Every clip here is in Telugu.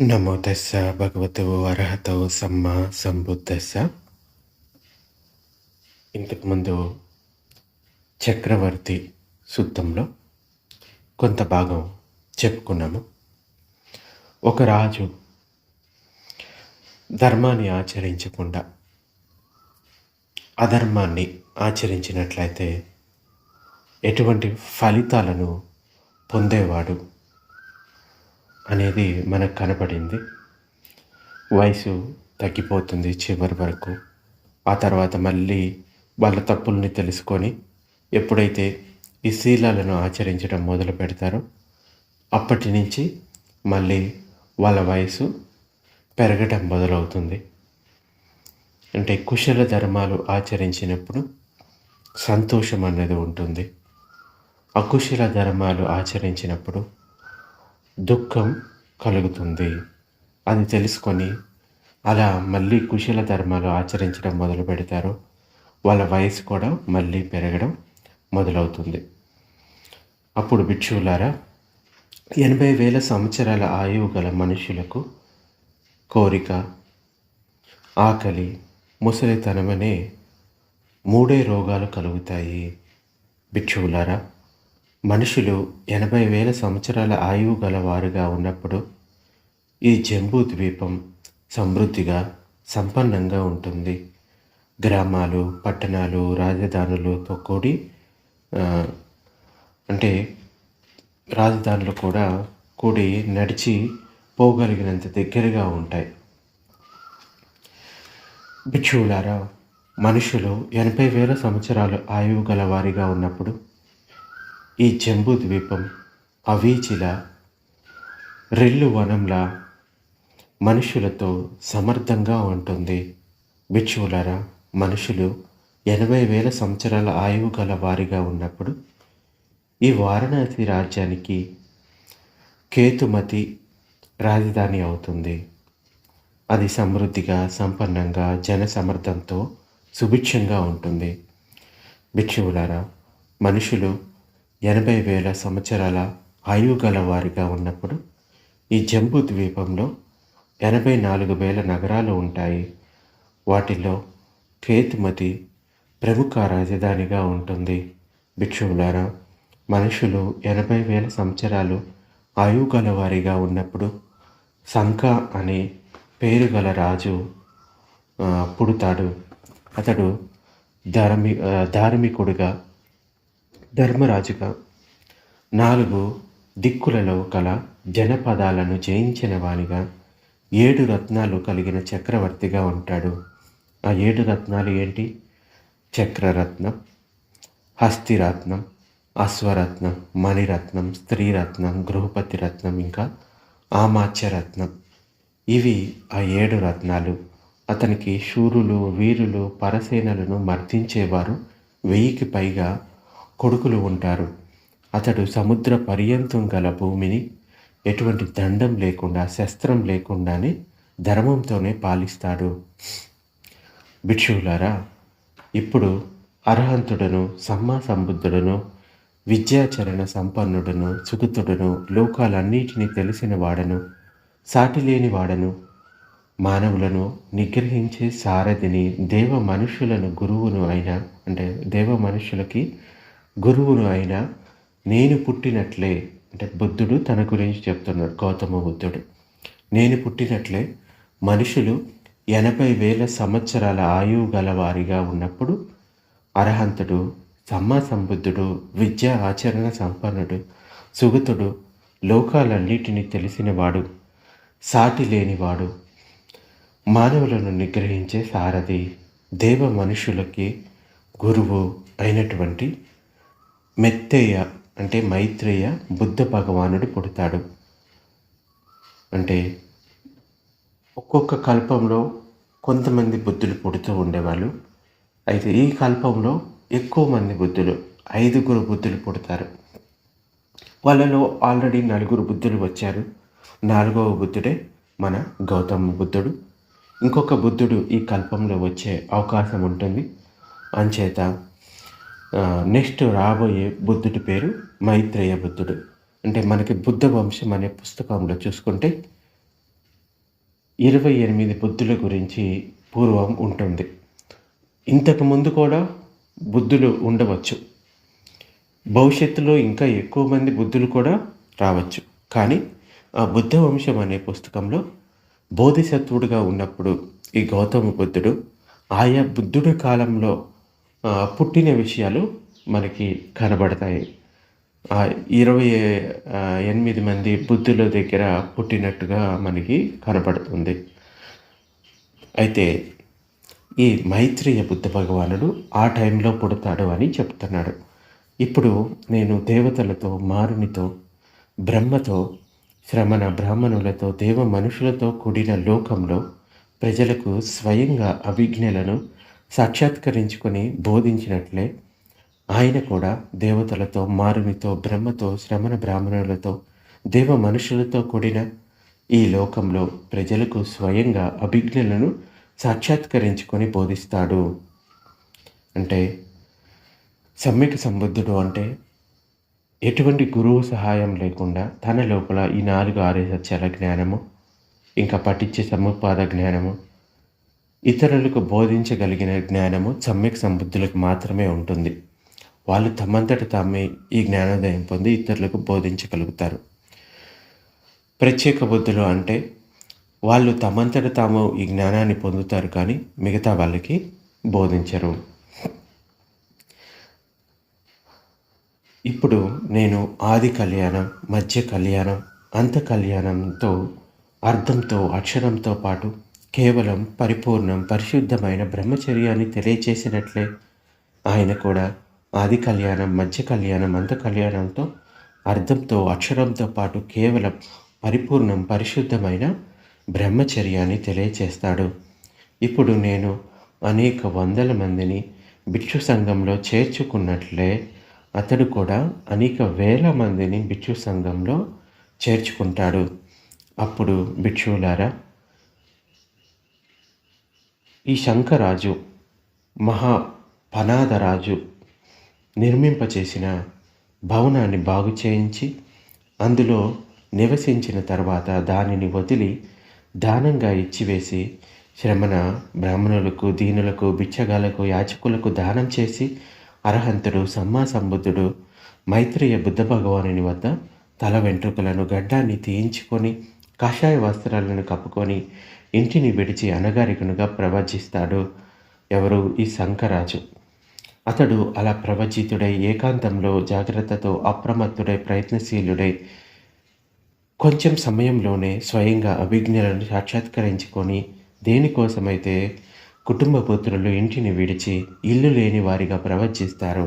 నమో తెస్స భగవతో అర్హతో సమ్మ సంబుద్ధస్స. ఇంతకుముందు చక్రవర్తి సూత్రంలో కొంత భాగం చెప్పుకున్నాము. ఒక రాజు ధర్మాన్ని ఆచరించకుండా అధర్మాన్ని ఆచరించినట్లయితే ఎటువంటి ఫలితాలను పొందేవాడు అనేది మనకు కనపడింది. వయసు తగ్గిపోతుంది చివరి వరకు. ఆ తర్వాత మళ్ళీ వాళ్ళ తప్పుల్ని తెలుసుకొని ఎప్పుడైతే ఈ శీలాలను ఆచరించడం మొదలు పెడతారో అప్పటి నుంచి మళ్ళీ వాళ్ళ వయసు పెరగడం మొదలవుతుంది. అంటే కుశల ధర్మాలు ఆచరించినప్పుడు సంతోషం అనేది ఉంటుంది. అకుశల ధర్మాలు ఆచరించినప్పుడు దుఃఖం కలుగుతుంది అది తెలుసుకొని అలా మళ్ళీ కుశల ధర్మాలు ఆచరించడం మొదలు పెడతారు. వాళ్ళ వయసు కూడా మళ్ళీ పెరగడం మొదలవుతుంది. అప్పుడు భిక్షువులారా ఎనభై వేల సంవత్సరాల ఆయువు గల మనుషులకు కోరిక ఆకలి ముసలితనమనే మూడే రోగాలు కలుగుతాయి. భిక్షువులారా మనుషులు ఎనభై వేల సంవత్సరాల ఆయువు గలవారుగా ఉన్నప్పుడు ఈ జంబూ ద్వీపం సమృద్ధిగా సంపన్నంగా ఉంటుంది. గ్రామాలు పట్టణాలు రాజధానులతో కూడి అంటే రాజధానులు కూడా కూడి నడిచి పోగలిగినంత దగ్గరగా ఉంటాయి. భిక్షువులారా మనుషులు ఎనభై వేల సంవత్సరాలు ఆయువు గలవారిగా ఉన్నప్పుడు ఈ జంబూ ద్వీపం అవీచిల రెల్లు వనంలా మనుషులతో సమర్థంగా ఉంటుంది. భిక్షువులరా మనుషులు ఎనభై వేల సంవత్సరాల ఆయువు గల వారిగా ఉన్నప్పుడు ఈ వారణాసి రాజ్యానికి కేతుమతి రాజధాని అవుతుంది. అది సమృద్ధిగా సంపన్నంగా జన సమర్థంతో సుభిక్షంగా ఉంటుంది. భిక్షువులారా మనుషులు ఎనభై వేల సంవత్సరాల ఆయువు గలవారిగా ఉన్నప్పుడు ఈ జంబూ ద్వీపంలో ఎనభై నాలుగు వేల నగరాలు ఉంటాయి. వాటిల్లో కేతుమతి ప్రముఖ రాజధానిగా ఉంటుంది. భిక్షువులారా మనుషులు ఎనభై వేల సంవత్సరాలు ఆయువు గలవారిగా ఉన్నప్పుడు సంఖా అనే పేరు గల రాజు పుడతాడు. అతడు ధార్మి ధార్మికుడుగా ధర్మరాజుగా. నాలుగు దిక్కులలో కల జనపదాలను జయించిన వానిగా ఏడు రత్నాలు కలిగిన చక్రవర్తిగా ఉంటాడు. ఆ ఏడు రత్నాలు ఏంటి? చక్రరత్నం హస్తిరత్నం అశ్వరత్నం మణిరత్నం స్త్రీరత్నం గృహపతి రత్నం ఇంకా ఆమాచ్యరత్నం. ఇవి ఆ ఏడు రత్నాలు. అతనికి శూరులు వీరులు పరసేనలను మర్దించేవారు వెయ్యికి పైగా కొడుకులు ఉంటారు. అతడు సముద్ర పర్యంతం గల భూమిని ఎటువంటి దండం లేకుండా శస్త్రం లేకుండానే ధర్మంతోనే పాలిస్తాడు. భిక్షువులారా ఇప్పుడు అర్హంతుడను సమ్మా సంబుద్ధుడను విద్యాచరణ సంపన్నుడను సుగుతుడను లోకాలన్నిటినీ తెలిసిన వాడను సాటి లేని వాడను మానవులను నిగ్రహించే సారథిని దేవ మనుషులను గురువును అయినా అంటే దేవ మనుషులకి గురువును అయినా నేను పుట్టినట్లే అంటే బుద్ధుడు తన గురించి చెప్తున్నాడు గౌతమ బుద్ధుడు. నేను పుట్టినట్లే మనుషులు ఎనభై వేల సంవత్సరాల ఆయువు గలవారిగా ఉన్నప్పుడు అర్హంతుడు సమ్మా సంబుద్ధుడు విద్యా ఆచరణ సంపన్నుడు సుగతుడు లోకాలన్నిటినీ తెలిసినవాడు సాటి లేనివాడు మానవులను నిగ్రహించే సారథి దేవ మనుషులకి గురువు అయినటువంటి మెత్తయ్య అంటే మైత్రేయ బుద్ధ భగవానుడు పుడతాడు. అంటే ఒక్కొక్క కల్పంలో కొంతమంది బుద్ధులు పుడుతూ ఉండేవాళ్ళు. అయితే ఈ కల్పంలో ఎక్కువ మంది బుద్ధులు ఐదుగురు బుద్ధులు పుడతారు. వాళ్ళలో ఆల్రెడీ నలుగురు బుద్ధులు వచ్చారు. నాలుగవ బుద్ధుడే మన గౌతమ బుద్ధుడు. ఇంకొక బుద్ధుడు ఈ కల్పంలో వచ్చే అవకాశం ఉంటుంది. అంచేత నెక్స్ట్ రాబోయే బుద్ధుడి పేరు మైత్రేయ బుద్ధుడు. అంటే మనకి బుద్ధ వంశం అనే పుస్తకంలో చూసుకుంటే ఇరవై ఎనిమిది బుద్ధుల గురించి పూర్వం ఉంటుంది. ఇంతకు ముందు కూడా బుద్ధులు ఉండవచ్చు. భవిష్యత్తులో ఇంకా ఎక్కువ మంది బుద్ధులు కూడా రావచ్చు. కానీ ఆ బుద్ధ వంశం అనే పుస్తకంలో బోధిసత్వుడుగా ఉన్నప్పుడు ఈ గౌతమ బుద్ధుడు ఆయా బుద్ధుడి కాలంలో పుట్టిన విషయాలు మనకి కనబడతాయి. ఇరవై ఎనిమిది మంది బుద్ధుల దగ్గర పుట్టినట్టుగా మనకి కనబడుతుంది. అయితే ఈ మైత్రేయ బుద్ధ భగవానుడు ఆ టైంలో పుడతాడు అని చెప్తున్నాడు. ఇప్పుడు నేను దేవతలతో మారునితో బ్రహ్మతో శ్రమణ బ్రాహ్మణులతో దేవ మనుషులతో కూడిన లోకంలో ప్రజలకు స్వయంగా అభిజ్ఞలను సాక్షాత్కరించుకొని బోధించినట్లే ఆయన కూడా దేవతలతో మారునితో బ్రహ్మతో శ్రమణ బ్రాహ్మణులతో దేవ మనుషులతో కూడిన ఈ లోకంలో ప్రజలకు స్వయంగా అభిజ్ఞలను సాక్షాత్కరించుకొని బోధిస్తాడు. అంటే సమ్యక్ సంబుద్ధుడు అంటే ఎటువంటి గురువు సహాయం లేకుండా తన లోపల ఈ నాలుగు ఆర్య సత్యాల జ్ఞానము ఇంకా పఠించే సముపాద జ్ఞానము ఇతరులకు బోధించగలిగిన జ్ఞానము సమ్యక్ సంబుద్ధులకు మాత్రమే ఉంటుంది. వాళ్ళు తమంతట తామే ఈ జ్ఞానోదయం పొంది ఇతరులకు బోధించగలుగుతారు. ప్రత్యేక బుద్ధులు అంటే వాళ్ళు తమంతట తాము ఈ జ్ఞానాన్ని పొందుతారు కానీ మిగతా వాళ్ళకి బోధించరు. ఇప్పుడు నేను ఆది కళ్యాణం మధ్య కళ్యాణం అంత కళ్యాణంతో అర్థంతో అక్షరంతో పాటు కేవలం పరిపూర్ణం పరిశుద్ధమైన బ్రహ్మచర్యాన్ని తెలియచేసినట్లే. ఆయన కూడా ఆది కళ్యాణం మధ్య కళ్యాణం అంత కళ్యాణంతో అర్థంతో అక్షరంతో పాటు కేవలం పరిపూర్ణం పరిశుద్ధమైన బ్రహ్మచర్యాన్ని తెలియచేస్తాడు. ఇప్పుడు నేను అనేక వందల మందిని భిక్షు సంఘంలో చేర్చుకున్నట్లే అతడు కూడా అనేక వేల మందిని భిక్షు సంఘంలో చేర్చుకుంటాడు. అప్పుడు భిక్షువులారా ఈ శంఖరాజు మహా పనాదరాజు నిర్మింపచేసిన భవనాన్ని బాగు చేయించి అందులో నివసించిన తర్వాత దానిని వదిలి దానంగా ఇచ్చివేసి శ్రమణ బ్రాహ్మణులకు దీనులకు బిచ్చగాలకు యాచకులకు దానం చేసి అర్హంతుడు సమ్మా సంబుద్ధుడు మైత్రేయ బుద్ధ భగవానుని వద్ద తల వెంట్రుకలను గడ్డాన్ని తీయించుకొని కాషాయ వస్త్రాలను కప్పుకొని ఇంటిని విడిచి అనగారికనుగా ప్రవచిస్తాడు ఎవరు? ఈ శంకరాజు అతడు అలా ప్రవచితుడై ఏకాంతంలో జాగ్రత్తతో అప్రమత్తుడై ప్రయత్నశీలుడై కొంచెం సమయంలోనే స్వయంగా అభిజ్ఞలను సాక్షాత్కరించుకొని దేనికోసమైతే కుటుంబ పుత్రులు ఇంటిని విడిచి ఇల్లు లేని వారిగా ప్రవచిస్తారో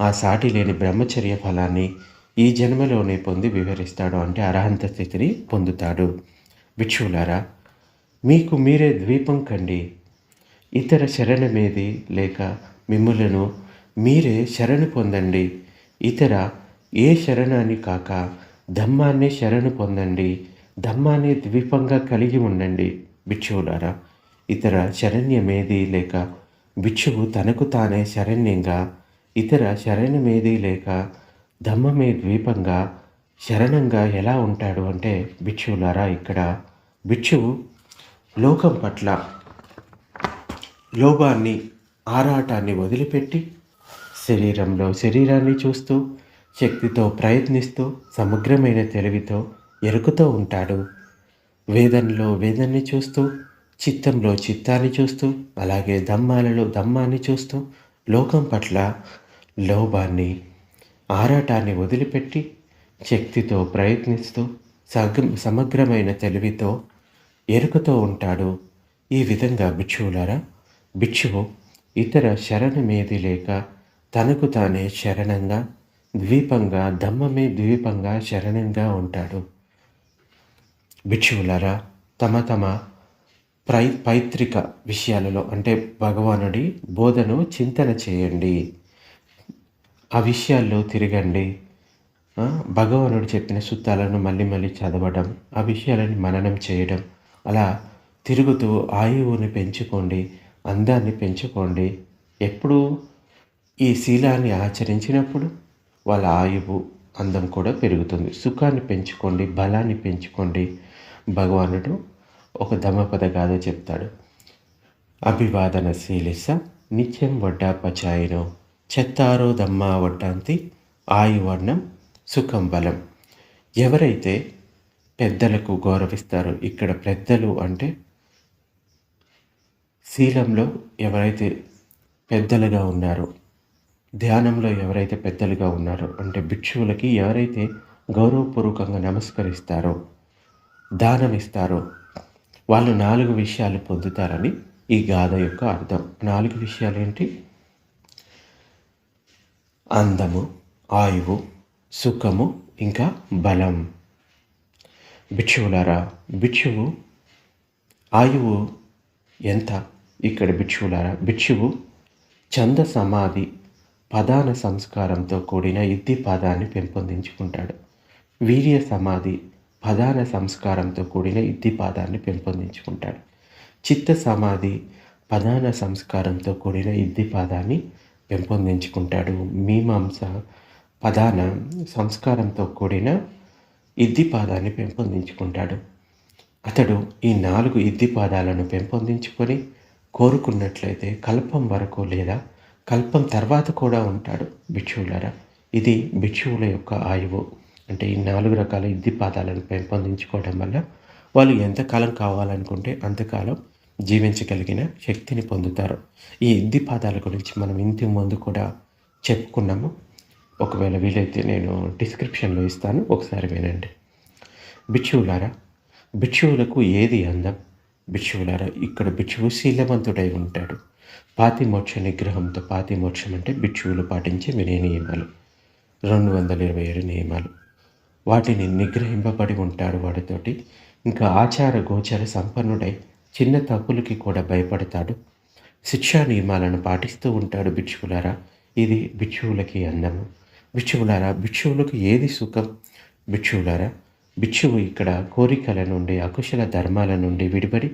ఆ సాటి లేని బ్రహ్మచర్య ఫలాన్ని ఈ జన్మలోనే పొంది వివరిస్తాడు అంటే అర్హంత స్థితిని పొందుతాడు. భిక్షువులారా మీకు మీరే ద్వీపం కండి. ఇతర శరణమేది లేక మిమ్ములను మీరే శరణు పొందండి. ఇతర ఏ శరణాన్ని కాక ధమ్మాన్ని శరణు పొందండి. ధమ్మాన్ని ద్వీపంగా కలిగి ఉండండి. భిక్షువులారా ఇతర శరణ్యమేది లేక భిక్షువు తనకు తానే శరణ్యంగా ఇతర శరణ్యమేది లేక ధమ్మమే ద్వీపంగా శరణంగా ఎలా ఉంటాడు అంటే భిక్షువులారా ఇక్కడ భిక్షువు లోకం పట్ల లోభాన్ని ఆరాటాన్ని వదిలిపెట్టి శరీరంలో శరీరాన్ని చూస్తూ శక్తితో ప్రయత్నిస్తూ సమగ్రమైన తెలివితో ఎరుకుతూ ఉంటాడు. వేదనలో వేదాన్ని చూస్తూ చిత్తంలో చిత్తాన్ని చూస్తూ అలాగే దమ్మాలలో దమ్మాన్ని చూస్తూ లోకం పట్ల లోభాన్ని ఆరాటాన్ని వదిలిపెట్టి శక్తితో ప్రయత్నిస్తూ సగ సమగ్రమైన తెలివితో ఎరుకతో ఉంటాడు. ఈ విధంగా భిక్షువులారా భిక్షువు ఇతర శరణమేది లేక తనకు తానే శరణంగా ద్వీపంగా దమ్మమే ద్వీపంగా శరణంగా ఉంటాడు. భిక్షువులారా తమ తమ ప్రై పైత్రిక విషయాలలో అంటే భగవానుడి బోధను చింతన చేయండి. ఆ విషయాల్లో తిరగండి. భగవానుడు చెప్పిన సూత్రాలను మళ్ళీ మళ్ళీ చదవడం ఆ విషయాలను మననం చేయడం అలా తిరుగుతూ ఆయువుని పెంచుకోండి అందాన్ని పెంచుకోండి. ఎప్పుడు? ఈ శీలాన్ని ఆచరించినప్పుడు వాళ్ళ ఆయువు అందం కూడా పెరుగుతుంది. సుఖాన్ని పెంచుకోండి బలాన్ని పెంచుకోండి. భగవానుడు ఒక ధమపద గాథ చెప్తాడు. అభివాదన శీలిస నిత్యం వడ్డాపచాయనో చెత్తారో దమ్మా వడ్డాంతి ఆయువర్ణం సుఖం బలం. ఎవరైతే పెద్దలకు గౌరవిస్తారు. ఇక్కడ పెద్దలు అంటే శీలంలో ఎవరైతే పెద్దలుగా ఉన్నారో ధ్యానంలో ఎవరైతే పెద్దలుగా ఉన్నారో అంటే భిక్షువులకి ఎవరైతే గౌరవపూర్వకంగా నమస్కరిస్తారో దానం ఇస్తారో వాళ్ళు నాలుగు విషయాలు పొందుతారని ఈ గాథ యొక్క అర్థం. నాలుగు విషయాలు ఏంటి? అందము ఆయువు సుఖము ఇంకా బలం. భిక్షువులారా భిక్షువు ఆయువు ఎంత? ఇక్కడ భిక్షువులారా భిక్షువు చంద సమాధి పదాన సంస్కారంతో కూడిన ఇద్ది పదాన్ని పెంపొందించుకుంటాడు. వీర్య సమాధి పదాన సంస్కారంతో కూడిన ఇద్ది పాదాన్ని పెంపొందించుకుంటాడు. చిత్త సమాధి పదాన సంస్కారంతో కూడిన ఇద్ది పాదాన్ని పెంపొందించుకుంటాడు. మీమాంస పదాన సంస్కారంతో కూడిన ఇద్ది పాదాన్ని పెంపొందించుకుంటాడు. అతడు ఈ నాలుగు ఇద్ది పాదాలను పెంపొందించుకొని కోరుకున్నట్లయితే కల్పం వరకు లేదా కల్పం తర్వాత కూడా ఉంటాడు భిక్షువులరా. ఇది భిక్షువుల యొక్క ఆయువు. అంటే ఈ నాలుగు రకాల ఇద్ది పాదాలను పెంపొందించుకోవడం వల్ల వాళ్ళు ఎంతకాలం కావాలనుకుంటే అంతకాలం జీవించగలిగిన శక్తిని పొందుతారు. ఈ ఇద్ది పాదాల గురించి మనం ఇంటి ముందు కూడా చెప్పుకున్నాము. ఒకవేళ వీలైతే నేను డిస్క్రిప్షన్లో ఇస్తాను ఒకసారి వినండి. బిచ్చువులారా భిక్షువులకు ఏది అందం? బిక్షువులారా ఇక్కడ బిచ్చువు శీలవంతుడై ఉంటాడు. పాతిమోక్ష నిగ్రహంతో పాతిమోక్షం అంటే బిక్షువులు పాటించే వినయ నియమాలు. రెండు వందల ఇరవై ఏడు నియమాలు. వాటిని నిగ్రహింపబడి ఉంటాడు వాడితోటి. ఇంకా ఆచార గోచర సంపన్నుడై చిన్న తప్పులకి కూడా భయపడతాడు. శిక్షా నియమాలను పాటిస్తూ ఉంటాడు బిక్షువులారా ఇది బిచ్చువులకి అందము. భిక్షువులారా భిక్షువులకు ఏది సుఖం? భిక్షువులారా భిక్షువు ఇక్కడ కోరికల నుండి అకుశల ధర్మాల నుండి విడిపడి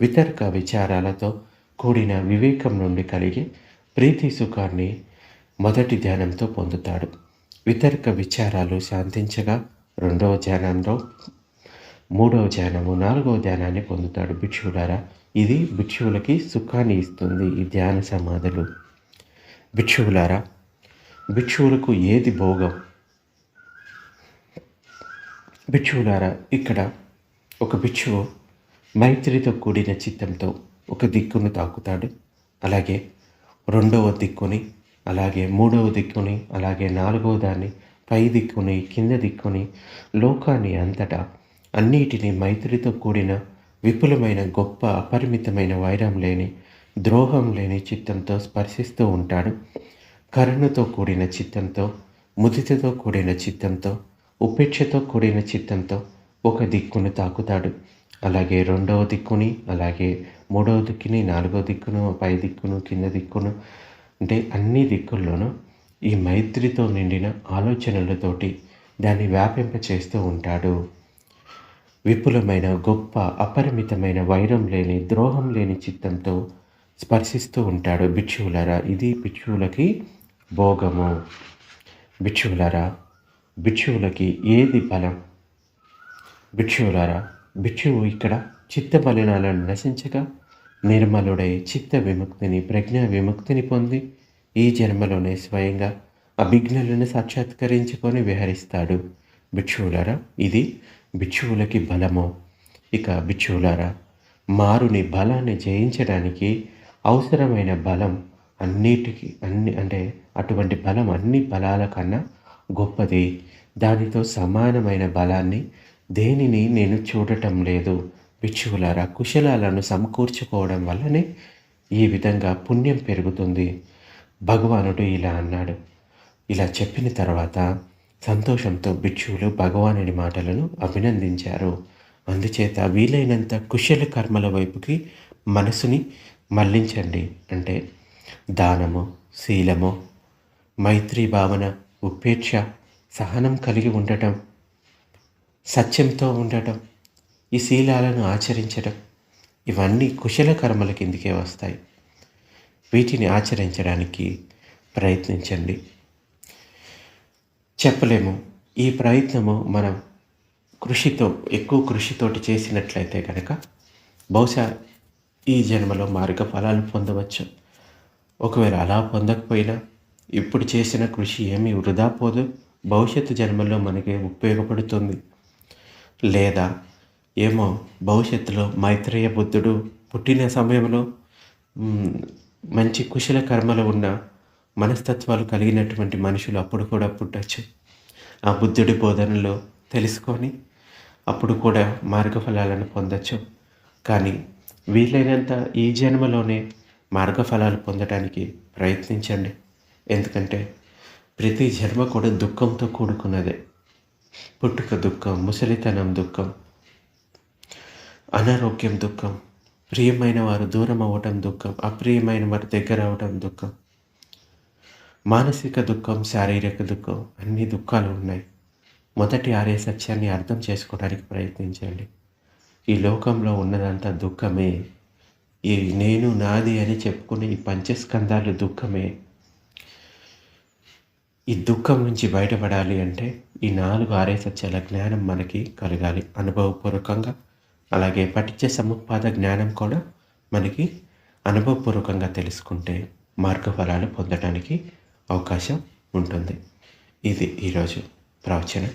వితర్క విచారాలతో కూడిన వివేకం నుండి కలిగి ప్రీతి సుఖాన్ని మొదటి ధ్యానంతో పొందుతాడు. వితర్క విచారాలు శాంతించగా రెండవ ధ్యానంలో మూడవ ధ్యానము నాలుగవ ధ్యానాన్ని పొందుతాడు. భిక్షువులారా ఇది భిక్షువులకి సుఖాన్ని ఇస్తుంది ఈ ధ్యాన సమాధులు. భిక్షువులారా భిక్షువులకు ఏది భోగం? భిక్షువులారా ఇక్కడ ఒక భిక్షువు మైత్రితో కూడిన చిత్తంతో ఒక దిక్కును తాకుతాడు. అలాగే రెండవ దిక్కుని అలాగే మూడవ దిక్కుని అలాగే నాలుగవ దాన్ని పై దిక్కుని కింద దిక్కుని లోకాన్ని అంతటా అన్నిటినీ మైత్రితో కూడిన విపులమైన గొప్ప అపరిమితమైన వైరం లేని ద్రోహం లేని చిత్తంతో స్పర్శిస్తూ ఉంటాడు. కరుణతో కూడిన చిత్తంతో ముదితతో కూడిన చిత్తంతో ఉపేక్షతో కూడిన చిత్తంతో ఒక దిక్కును తాకుతాడు. అలాగే రెండవ దిక్కుని అలాగే మూడవ దిక్కుని నాలుగవ దిక్కును పై దిక్కును కింద దిక్కును అంటే అన్ని దిక్కుల్లోనూ ఈ మైత్రితో నిండిన ఆలోచనలతోటి దాన్ని వ్యాపింప చేస్తూ ఉంటాడు. విపులమైన గొప్ప అపరిమితమైన వైరం లేని ద్రోహం లేని చిత్తంతో స్పర్శిస్తూ ఉంటాడు. భిక్షువులరా ఇది భిక్షువులకి భోగము. భిక్షువులరా భిక్షువులకి ఏది బలం? భిక్షువులారా భిక్షువు ఇక్కడ చిత్త బలినాలను నశించగా నిర్మలుడై చిత్త విముక్తిని ప్రజ్ఞా విముక్తిని పొంది ఈ జన్మలోనే స్వయంగా అభిజ్ఞలను సాక్షాత్కరించుకొని విహరిస్తాడు. భిక్షువులారా ఇది భిక్షువులకి బలము. ఇక భిక్షువులారా మారుని బలాన్ని జయించడానికి అవసరమైన బలం అన్నిటికీ అన్ని అంటే అటువంటి బలం అన్ని బలాల కన్నా గొప్పది. దానితో సమానమైన బలాన్ని దేనిని నేను చూడటం లేదు. బిక్షువులారా కుశలాలను సమకూర్చుకోవడం వల్లనే ఈ విధంగా పుణ్యం పెరుగుతుంది. భగవానుడు ఇలా అన్నాడు. ఇలా చెప్పిన తర్వాత సంతోషంతో భిక్షువులు భగవానుడి మాటలను అభినందించారు. అందుచేత వీలైనంత కుశల కర్మల వైపుకి మనసుని మళ్ళించండి అంటే దానము శీలము మైత్రీ భావన ఉపేక్ష సహనం కలిగి ఉండటం సత్యంతో ఉండటం ఈ శీలాలను ఆచరించడం ఇవన్నీ కుశల కర్మల కిందికే వస్తాయి. వీటిని ఆచరించడానికి ప్రయత్నించండి. చెప్పలేము ఈ ప్రయత్నము మనం కృషితో ఎక్కువ కృషితోటి చేసినట్లయితే కనుక బహుశా ఈ జన్మలో మార్గ ఫలాలు పొందవచ్చు. ఒకవేళ అలా పొందకపోయినా ఇప్పుడు చేసిన కృషి ఏమీ వృధా పోదు. భవిష్యత్తు జన్మల్లో మనకి ఉపయోగపడుతుంది. లేదా ఏమో భవిష్యత్తులో మైత్రేయ బుద్ధుడు పుట్టిన సమయంలో మంచి కుశల కర్మలు ఉన్న మనస్తత్వాలు కలిగినటువంటి మనుషులు అప్పుడు కూడా పుట్టచ్చు. ఆ బుద్ధుడి బోధనలో తెలుసుకొని అప్పుడు కూడా మార్గఫలాలను పొందచ్చు. కానీ వీలైనంత ఈ జన్మలోనే మార్గఫలాలు పొందడానికి ప్రయత్నించండి. ఎందుకంటే ప్రతి జన్మ కూడా దుఃఖంతో కూడుకున్నదే. పుట్టుక దుఃఖం ముసలితనం దుఃఖం అనారోగ్యం దుఃఖం ప్రియమైన వారు దూరం అవ్వటం దుఃఖం అప్రియమైన వారు దగ్గర అవ్వటం దుఃఖం మానసిక దుఃఖం శారీరక దుఃఖం అన్ని దుఃఖాలు ఉన్నాయి. మొదటి ఆర్య సత్యాన్ని అర్థం చేసుకోవడానికి ప్రయత్నించండి. ఈ లోకంలో ఉన్నదంతా దుఃఖమే. ఈ నేను నాది అని చెప్పుకునే ఈ పంచస్కంధాలు దుఃఖమే. ఈ దుఃఖం నుంచి బయటపడాలి అంటే ఈ నాలుగు ఆర్య సత్యాల జ్ఞానం మనకి కలగాలి అనుభవపూర్వకంగా. అలాగే పఠించే సముత్పాద జ్ఞానం కూడా మనకి అనుభవపూర్వకంగా తెలుసుకుంటే మార్గఫలాలు పొందడానికి అవకాశం ఉంటుంది. ఇది ఈరోజు ప్రవచనం.